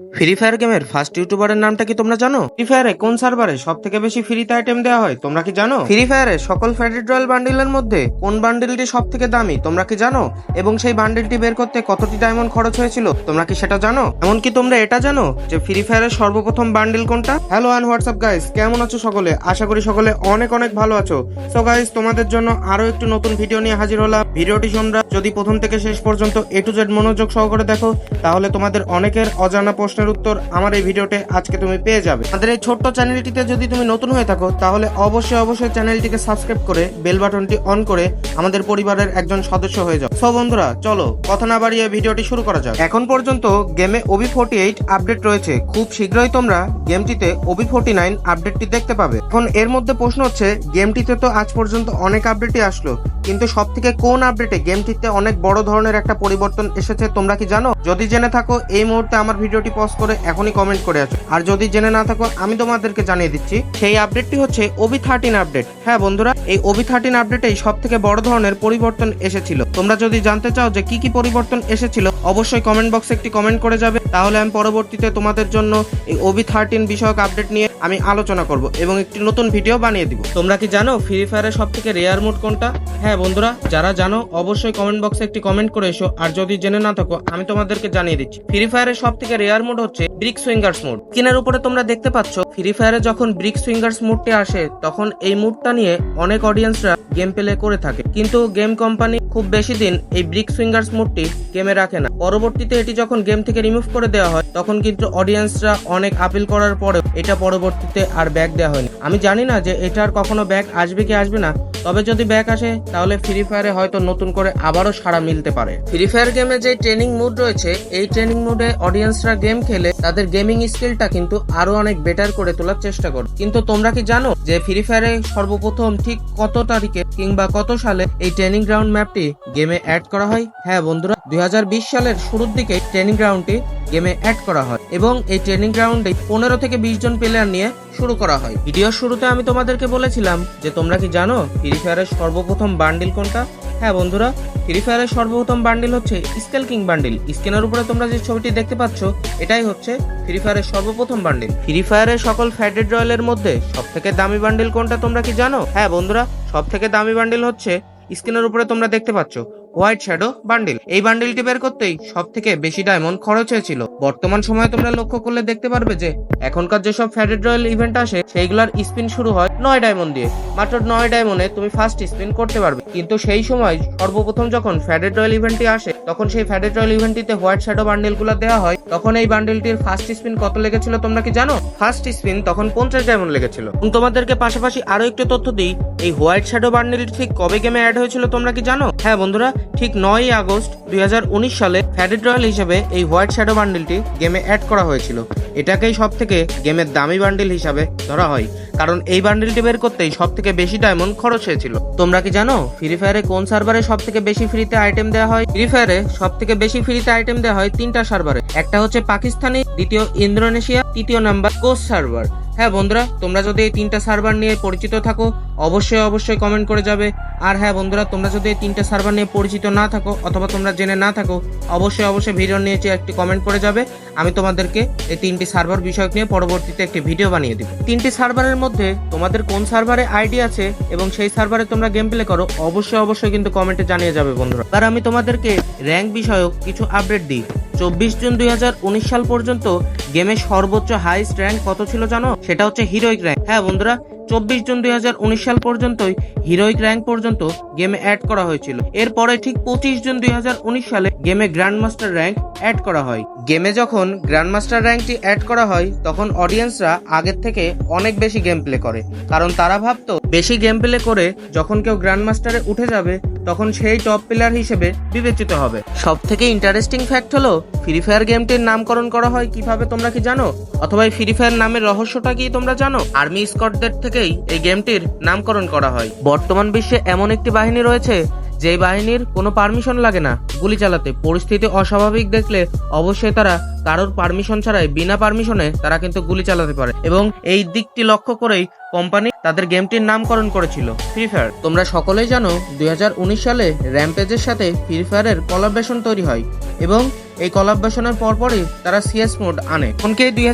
Free fire গেমের first ইউটিউবারের নামটা কি তোমরা জানো? ফ্রি ফায়ারে কোন সার্ভারে সব থেকে বেশি ফ্রিতে আইটেম দেওয়া হয়, তোমরা কি জানো? ফ্রি ফায়ারে সকল ফ্যাডেড রয়্যাল বান্ডিলের মধ্যে কোন বান্ডিলটি সব থেকে দামি, তোমরা কি জানো? এবং সেই বান্ডিলটি বের করতে কতটি ডায়মন্ড খরচ হয়েছিল, তোমরা কি সেটা জানো? এমনকি তোমরা এটা জানো যে ফ্রি ফায়ারের সর্বপ্রথম বান্ডিল কোনটা? হ্যালো অ্যান্ড হোয়াটসঅ্যাপ গাইস কেমন আছো সকলে? আশা করি সকলে অনেক অনেক ভালো আছো। সো গাইস তোমাদের জন্য আরও একটি নতুন ভিডিও নিয়ে হাজির হলাম। ভিডিওটি তোমরা যদি প্রথম থেকে শেষ পর্যন্ত এ টু জেড মনোযোগ সহকারে দেখো, তাহলে তোমাদের অনেকের অজানা প্রশ্নের উত্তর আমার এই ভিডিওতে আজকে তুমি পেয়ে যাবে। আমাদের এই ছোট্ট চ্যানেলটিতে যদি তুমি নতুন হয়ে থাকো, তাহলে অবশ্যই অবশ্যই চ্যানেলটিকে সাবস্ক্রাইব করে বেল বাটনটি অন করে আমাদের পরিবারের একজন সদস্য হয়ে যাও। সো বন্ধুরা, চলো কথা না বাড়িয়ে ভিডিওটি শুরু করা যাক। এখন পর্যন্ত গেমে ওবি ফোর্টি এইট আপডেট রয়েছে। খুব শীঘ্রই তোমরা গেমটিতে ওবি ফোর্টি নাইন আপডেটটি দেখতে পাবে। এখন এর মধ্যে প্রশ্ন হচ্ছে, গেমটিতে তো আজ পর্যন্ত অনেক আপডেটই আসলো। কিন্তু সব থেকে কোন আপডেটে গেমটিতে অনেক বড় ধরনের একটা পরিবর্তন এসেছে তোমরা কি জানো? যদি জেনে থাকো, এই মুহূর্তে আমার ভিডিওটি পজ করে এখনই কমেন্ট করে আছো। আর যদি জেনে না থাকো, আমি তোমাদেরকে জানিয়ে দিচ্ছি, সেই আপডেটটি হচ্ছে ওবি থার্টিন আপডেট হ্যাঁ বন্ধুরা, এই ওবি থার্টিন আপডেটেই সব থেকে বড় ধরনের পরিবর্তন এসেছিল। তোমরা যদি জানতে চাও যে কি কি পরিবর্তন এসেছিল, অবশ্যই কমেন্ট বক্সে একটি কমেন্ট করে যাবে। তাহলে আমি পরবর্তীতে তোমাদের জন্য এই ওবি থার্টিন বিষয়ক আপডেট নিয়ে আমি আলোচনা করব এবং একটি নতুন ভিডিও বানিয়ে দিব। তোমরা কি জানো ফ্রি ফায়ারের সব থেকে রেয়ার মোড কোনটা? হ্যাঁ বন্ধুরা, যারা জানো, অবশ্যই কমেন্ট বক্সে একটি কমেন্ট করে এসো। আর যদি জেনে না থাকো, আমি তোমাদেরকে জানিয়ে দিচ্ছি। ফ্রি ফায়ারের সব থেকে রেয়ার মোড হচ্ছে ব্রিক সুইঙ্গার্স মোড স্ক্রিনের উপরে তোমরা দেখতে পাচ্ছ ফ্রি ফায়ারে যখন ব্রিক সুইঙ্গার্স মোডটি আসে, তখন এই মুডটা নিয়ে অনেক অডিয়েন্সরা গেম প্লে করে থাকে। কিন্তু গেম কোম্পানি খুব বেশি দিন এই ব্রিক সুইঙ্গার্স মোডটি গেমে রাখে না। পরবর্তীতে এটি যখন গেম থেকে রিমুভ করে দেওয়া হয়, তখন কিন্তু অডিয়েন্সরা অনেক আপিল করার পরে এটা পরবর্তীতে আর ব্যাক দেওয়া হয়নি। আমি জানি না যে এটার কখনো ব্যাক আসবে কি আসবে না। তবে যদি ব্যাক আসে, তাহলে ফ্রি ফায়ারে হয়তো নতুন করে আবারও সাড়া মিলতে পারে। ফ্রি ফায়ার গেমে যে ট্রেনিং মুড রয়েছে, এই ট্রেনিং মুডে অডিয়েন্সরা গেম খেলে তাদের গেমিং স্কিলটা কিন্তু আরও অনেক বেটার করে তোলার চেষ্টা করে কিন্তু তোমরা কি জানো যে ফ্রি ফায়ারে সর্বপ্রথম ঠিক কত তারিখে কিংবা কত সালে এই ট্রেনিং গ্রাউন্ড ম্যাপটি গেমে অ্যাড করা হয়? হ্যাঁ বন্ধুরা, দুই হাজার বিশ সালের শুরুর দিকে ট্রেনিং গ্রাউন্ডটি গেমে অ্যাড করা হয় এবং এই ট্রেনিং গ্রাউন্ডে পনেরো থেকে বিশ জন প্লেয়ার নিয়ে শুরু করা হয়। ভিডিওর শুরুতে আমি তোমাদেরকে বলেছিলাম যে, তোমরা কি জানো ফ্রি ফায়ারের সর্বপ্রথম বান্ডিল কোনটা? হ্যাঁ বন্ধুরা ফ্রি ফায়ারের সর্বপ্রথম বান্ডিল হচ্ছে স্কেল কিং বান্ডিল স্ক্রিনের উপরে তোমরা যে ছবিটি দেখতে পাচ্ছ, এটাই হচ্ছে ফ্রি ফায়ারের সর্বপ্রথম বান্ডিল ফ্রি ফায়ারের সকল ফ্যাডেড রয়্যালের মধ্যে সব থেকে দামি বান্ডিল কোনটা তোমরা কি জানো? হ্যাঁ বন্ধুরা সব থেকে দামি বান্ডিল হচ্ছে স্ক্রিনের উপরে তোমরা দেখতে পাচ্ছ। White shadow bundle. এই বান্ডিলটি বের করতেই সব থেকে বেশি ডায়মন্ড খরচ হয়েছিল। বর্তমান সময়ে তোমরা লক্ষ্য করলে দেখতে পারবে যে, এখনকার যেসব ফ্যাডেড রয়্যাল ইভেন্ট আসে, সেইগুলোর স্পিন শুরু হয় নয় ডায়মন্ড দিয়ে। মাত্র নয় ডায়মন্ডে তুমি ফার্স্ট স্পিন করতে পারবে। কিন্তু সেই সময় সর্বপ্রথম যখন ফ্যাডেড রয়্যাল ইভেন্টটি আসে, তখন সেই ফ্যাডেড রয়্যাল ইভেন্টটিতে হোয়াইট শ্যাডো বান্ডিলগুলো দেওয়া হয়। তখন এই বান্ডিলটির ফার্স্ট স্পিন কত লেগেছিল তোমরা কি জানো? ফার্স্ট স্পিন তখন পঞ্চাশ ডায়মন্ড লেগেছিল। এবং তোমাদেরকে পাশাপাশি আরও একটু তথ্য দিই, এই হোয়াইট শ্যাডো বান্ডিলটি ঠিক কবে গেমে অ্যাড হয়েছিল তোমরা কি জানো? হ্যাঁ বন্ধুরা ঠিক নয়ই আগস্ট দুই হাজার উনিশ সালে ফ্যাডেড রয়্যাল হিসেবে এই হোয়াইট শ্যাডো বান্ডিলটি গেমে অ্যাড করা হয়েছিল। এটাকেই সব থেকে গেমের দামি বান্ডিল হিসাবে ধরা হয়। কারণ এই বান্ডিলটি বের করতেই সব থেকে বেশি ডায়মন্ড খরচ হয়েছিল। তোমরা কি জানো ফ্রি ফায়ারে কোন সার্ভারে সব থেকে বেশি ফ্রিতে আইটেম দেওয়া হয়? ফ্রি ফায়ারে সব থেকে বেশি ফ্রিতে আইটেম দেওয়া হয় তিনটা সার্ভারে একটা হচ্ছে পাকিস্তানি, দ্বিতীয় ইন্দোনেশিয়া, তৃতীয় নাম্বার কোস সার্ভার হ্যাঁ বন্ধুরা, তোমরা যদি এই তিনটা সার্ভার নিয়ে পরিচিত থাকো অবশ্যই অবশ্যই কমেন্ট করে যাবে। আর হ্যাঁ বন্ধুরা, তোমরা যদি এই তিনটা সার্ভার নিয়ে পরিচিত না থাকো অথবা তোমরা জেনে না থাকো, অবশ্যই অবশ্যই ভিডিও নিয়ে একটি কমেন্ট করে যাবে। আমি তোমাদেরকে এই তিনটি সার্ভার বিষয়ক নিয়ে পরবর্তীতে একটি ভিডিও বানিয়ে দিব। তিনটি সার্ভারের মধ্যে তোমাদের কোন সার্ভারে আইডি আছে এবং সেই সার্ভারে তোমরা গেম প্লে করো, অবশ্যই অবশ্যই কিন্তু কমেন্টে জানিয়ে যাবে বন্ধুরা। আর আমি তোমাদেরকে র্যাঙ্ক বিষয়ক কিছু আপডেট দিই। চব্বিশ জুন দুই হাজার উনিশ সাল পর্যন্ত গেমের সর্বোচ্চ হাইস্ট র্যাঙ্ক কত ছিল জানো? সেটা হচ্ছে হিরোইক র্যাঙ্ক হ্যাঁ বন্ধুরা, চব্বিশ জুন দুই হাজার উনিশ সাল পর্যন্তই, হিরোইক র্যাঙ্ক পর্যন্ত গেমে অ্যাড করা হয়েছিল। এরপরে ঠিক পঁচিশ জুন দুই হাজার উনিশ সালে গেমে গ্র্যান্ড মাস্টার র্যাঙ্ক অ্যাড করা হয়। গেমে যখন গ্র্যান্ড মাস্টার র্যাঙ্কটি অ্যাড করা হয়, তখন অডিয়েন্সরা আগের থেকে অনেক বেশি গেম প্লে করে, কারণ তারা ভাবতো বেশি গেম প্লে করে যখন কেউ গ্র্যান্ড মাস্টারে উঠে যাবে, তখন সেই টপ প্লেয়ার হিসেবে বিবেচিত হবে। সব থেকে ইন্টারেস্টিং ফ্যাক্ট হলো ফ্রি ফায়ার গেমটির নামকরণ করা হয় কীভাবে তোমরা কি জানো? অথবা ফ্রি ফায়ার নামের রহস্যটা কি তোমরা জানো? আর্মি স্কটদের থেকেই এই গেমটির নামকরণ করা হয়। বর্তমান বিশ্বে এমন একটি বাহিনী রয়েছে যে বাহিনীর কোনো পারমিশন লাগে না গুলি চালাতে। পরিস্থিতি অস্বাভাবিক দেখলে অবশ্যই তারা কারোর পারমিশন ছাড়াই বিনা পারমিশনে তারা কিন্তু গুলি চালাতে পারে। এবং এই দিকটি লক্ষ্য করেই কোম্পানি তাদের গেমটির নামকরণ করেছিল। ফ্রি ফায়ার তোমরা সকলেই জানো দু হাজার উনিশ সালে র্যাম্পেজের সাথে ফ্রি ফায়ারের কলাবেশন তৈরি হয় এবং এই কলাবরেশনের পরপরই তারা সিএস মোড আনে। এমনকি দুই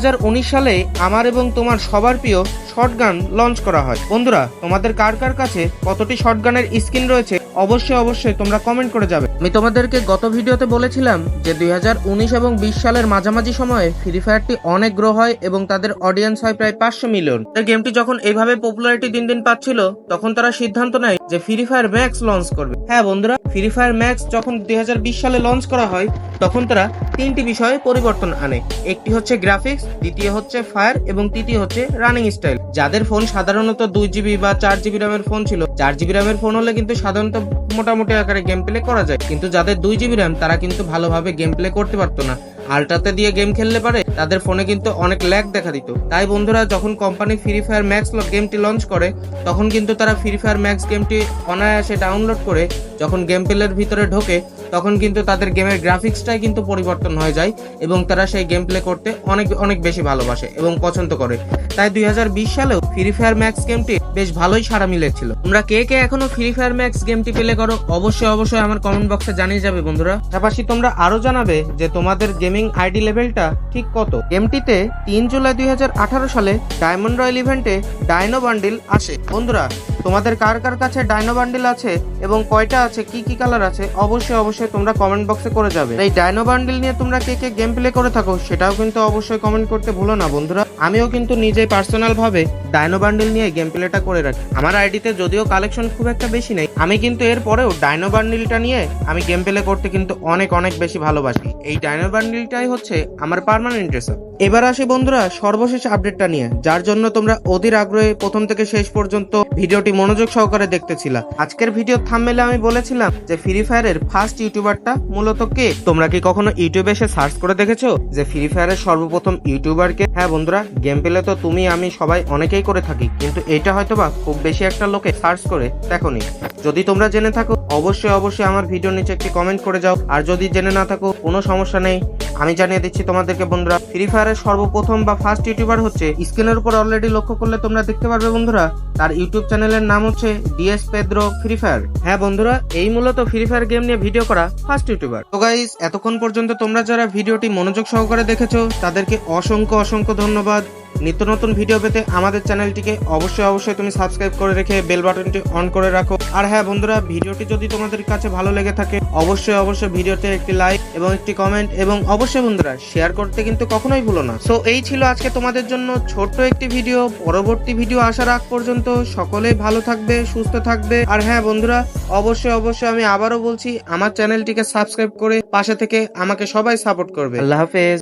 সালে আমার এবং তোমার সবার প্রিয় শর্টগান লঞ্চ করা হয়। বন্ধুরা, তোমাদের কার কার কাছে কতটি শর্টগানের স্কিন রয়েছে অবশ্যই অবশ্যই, তোমরা কমেন্ট করে যাবে। আমি তোমাদেরকে গত ভিডিওতে বলেছিলাম যে দুই হাজার উনিশ এবং বিশ সালের মাঝামাঝি সময়ে ফ্রি ফায়ারটি অনেক গ্রো হয় এবং তাদের অডিয়েন্স হয় প্রায় পাঁচশো মিলিয়ন গেমটি যখন এইভাবে পপুলারিটি দিন দিন পাচ্ছিল, তখন তারা সিদ্ধান্ত নেয় যে ফ্রি ফায়ার ম্যাক্স লঞ্চ করবে। হ্যাঁ বন্ধুরা ফ্রি ফায়ার ম্যাক্স যখন দুই হাজার বিশ সালে লঞ্চ করা হয়, তখন তারা তিনটি বিষয়ে পরিবর্তন আনে। একটি হচ্ছে গ্রাফিক্স দ্বিতীয় হচ্ছে ফায়ার এবং তৃতীয় হচ্ছে রানিং স্টাইল যাদের ফোন সাধারণত দুই জিবি বা চার জিবি র্যামের ফোন ছিল, চার জিবি র্যামের ফোন হলে কিন্তু সাধারণত মোটামুটি আকারে গেম প্লে করা যায়। কিন্তু যাদের দুই জিবি র্যাম তারা কিন্তু ভালোভাবে গেম প্লে করতে পারতো না। আলট্রাতে দিয়ে গেম খেললে পারে, তাদের ফোনে কিন্তু অনেক ল্যাগ দেখা দিত। তাই বন্ধুরা, যখন কোম্পানি ফ্রি ফায়ার ম্যাক্স গেমটি লঞ্চ করে, তখন কিন্তু তারা ফ্রি ফায়ার ম্যাক্স গেমটি অনায়াসে ডাউনলোড করে, যখন গেম প্লের ভিতরে ঢোকে তখন কিন্তু তাদের গেমের গ্রাফিক্সটাই কিন্তু পরিবর্তন হয়ে যায় এবং তারা সেই গেম প্লে করতে অনেক অনেক বেশি ভালোবাসে এবং পছন্দ করে। তাই দুই হাজার বিশ সালেও ফ্রি ফায়ার ম্যাক্স গেমটি বেশ ভালোই সাড়া মিলেছিল। তোমরা কে কে এখনও ফ্রি ফায়ার ম্যাক্স গেমটি প্লে করো অবশ্যই অবশ্যই আমার কমেন্ট বক্সে জানিয়ে যাবে বন্ধুরা। পাশাপাশি তোমরা আরও জানাবে যে তোমাদের গেমিং আইডি লেভেলটা ঠিক কত। গেমটিতে তিন জুলাই দুই হাজার আঠারো সালে ডায়মন্ড রয়্যাল ইভেন্টে ডাইনো বান্ডিল আসে। বন্ধুরা তোমাদের কার কার কাছে ডাইনো বান্ডিল আছে এবং কয়টা আছে, কি কি কালার আছে, অবশ্যই অবশ্যই তোমরা কমেন্ট বক্সে করে যাবে। এই ডাইনো বান্ডিল নিয়ে তোমরা কে কে গেম প্লে করে থাকো, সেটাও কিন্তু অবশ্যই কমেন্ট করতে ভুলো না, বন্ধুরা। আমিও কিন্তু নিজেই পার্সোনাল ভাবে ডাইনো বান্ডিল নিয়ে গেম প্লেটা করে রাখি। আমার আইডিতে যদিও কালেকশন খুব একটা বেশি নেই, আমি কিন্তু এর পরেও ডাইনো বান্ডিলটা নিয়ে আমি গেম প্লে করতে কিন্তু অনেক অনেক বেশি ভালোবাসি। এই ডাইনো বান্ডিলটাই হচ্ছে আমার পার্মানেন্ট রেসার এবার আসি বন্ধুরা সর্বশেষ আপডেটটা নিয়ে, যার জন্য তোমরা অধীর আগ্রহে প্রথম থেকে শেষ পর্যন্ত ভিডিওটি মনোযোগ সহকারে দেখতেছিলা। আজকের ভিডিও থামমেলে আমি বলেছিলাম যে ফ্রি ফায়ারের ফার্স্ট ইউটিউবারটা মূলত কে? তোমরা কি কখনো ইউটিউবে এসে সার্চ করে দেখেছ যে ফ্রি ফায়ারের সর্বপ্রথম ইউটিউবার কে? হ্যাঁ বন্ধুরা গেম পেলে তো তুমি, আমি সবাই অনেকেই করে থাকি, কিন্তু এটা হয়তোবা খুব বেশি একটা লোকে সার্চ করে দেখোনি। যদি তোমরা জেনে থাকো, অবশ্যই অবশ্যই আমার ভিডিওর নিচে একটি কমেন্ট করে যাও। আর যদি জেনে না থাকো, কোনো সমস্যা নেই। আমি জানিয়ে দিচ্ছি তোমাদেরকে বন্ধুরা ফ্রি ফায়ারের সর্বপ্রথম বা ফার্স্ট ইউটিউবার হচ্ছে স্ক্রিনের উপর অলরেডি লক্ষ্য করলে তোমরা দেখতে পারবে বন্ধুরা, তার ইউটিউব চ্যানেলের নাম হচ্ছে ডিএস পেদ্রো ফ্রি ফায়ার হ্যাঁ বন্ধুরা, এই মূলত ফ্রি ফায়ার গেম নিয়ে ভিডিও করা ফার্স্ট ইউটিউবার তো গাইস এতক্ষণ পর্যন্ত তোমরা যারা ভিডিওটি মনোযোগ সহকারে দেখেছ, তাদেরকে অসংখ্য অসংখ্য ধন্যবাদ। নিত্য নতুন ভিডিও পেতে আমাদের চ্যানেলটিকে অবশ্যই অবশ্যই তুমি সাবস্ক্রাইব করে রেখে বেল বাটনটি অন করে রাখো। আর হ্যাঁ বন্ধুরা, ভিডিওটি যদি তোমাদের কাছে ভালো লেগে থাকে, অবশ্যই অবশ্যই ভিডিওতে একটি লাইক এবং একটি কমেন্ট এবং অবশ্যই বন্ধুরা শেয়ার করতে কিন্তু কখনোই ভুলো না। সো এই ছিল আজকে তোমাদের জন্য ছোট্ট একটি ভিডিও পরবর্তী ভিডিও আসার আগ পর্যন্ত সকলেই ভালো থাকবে, সুস্থ থাকবে। আর হ্যাঁ বন্ধুরা, অবশ্যই অবশ্যই আমি আবারও বলছি, আমার চ্যানেলটিকে সাবস্ক্রাইব করে পাশে থেকে আমাকে সবাই সাপোর্ট করবে। আল্লাহ হাফেজ।